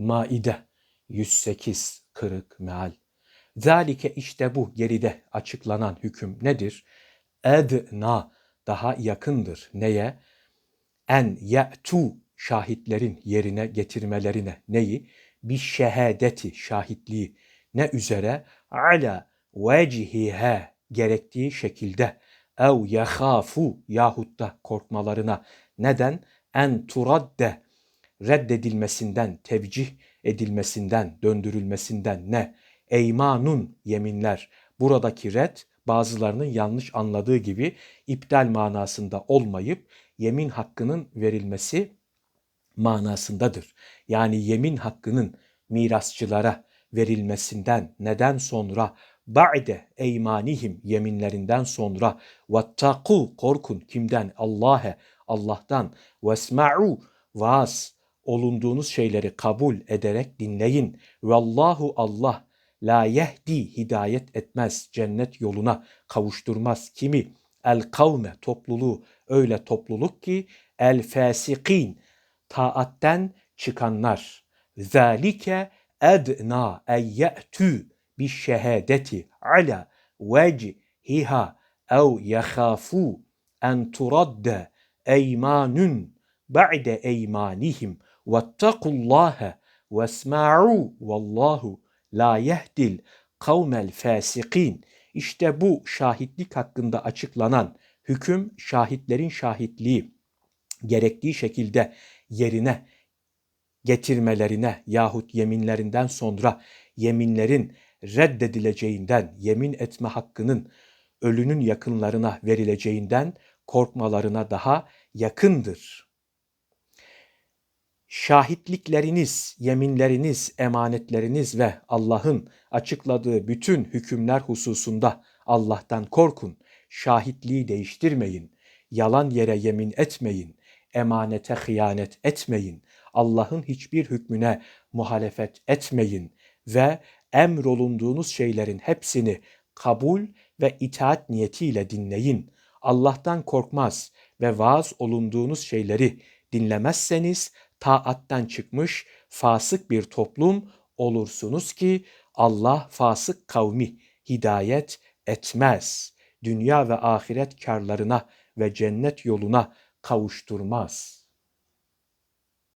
Maide 108 kırık meal. Zalike işte bu geride açıklanan hüküm nedir? Edna daha yakındır. Neye? En ye'tu şahitlerin yerine getirmelerine neyi? Bir şehadeti şahitliği ne üzere? Ala vecihihe gerektiği şekilde ev yehafu yahut da korkmalarına neden? En turadde reddedilmesinden, tevcih edilmesinden, döndürülmesinden ne? Eymanun yeminler. Buradaki red bazılarının yanlış anladığı gibi iptal manasında olmayıp yemin hakkının verilmesi manasındadır. Yani yemin hakkının mirasçılara verilmesinden neden sonra ba'de eymanihim yeminlerinden sonra vettaku korkun kimden Allah'e Allah'tan vesma'u vaaz olunduğunuz şeyleri kabul ederek dinleyin. Vallahu Allah la yehdi hidayet etmez cennet yoluna kavuşturmaz kimi el kavme topluluğu öyle topluluk ki el fasikin taatten çıkanlar. Zalike edna en ye'tü bi şehadeti ala vecihiha ev yehafu en turadde eymanun ba'de eymanihim vettakullaha vesma'u vallahu la yehdil kavmel fasikin. İşte bu şahitlik hakkında açıklanan hüküm şahitlerin şahitliği gerektiği şekilde yerine getirmelerine yahut yeminlerinden sonra yeminlerin reddedileceğinden, yemin etme hakkının ölünün yakınlarına verileceğinden korkmalarına daha yakındır. Şahitlikleriniz, yeminleriniz, emanetleriniz ve Allah'ın açıkladığı bütün hükümler hususunda Allah'tan korkun. Şahitliği değiştirmeyin. Yalan yere yemin etmeyin. Emanete hıyanet etmeyin. Allah'ın hiçbir hükmüne muhalefet etmeyin ve emrolunduğunuz şeylerin hepsini kabul ve itaat niyetiyle dinleyin. Allah'tan korkmaz ve vaaz olunduğunuz şeyleri dinlemezseniz taatten çıkmış fasık bir toplum olursunuz ki Allah fasık kavmi hidayet etmez. Dünya ve ahiret karlarına ve cennet yoluna kavuşturmaz.''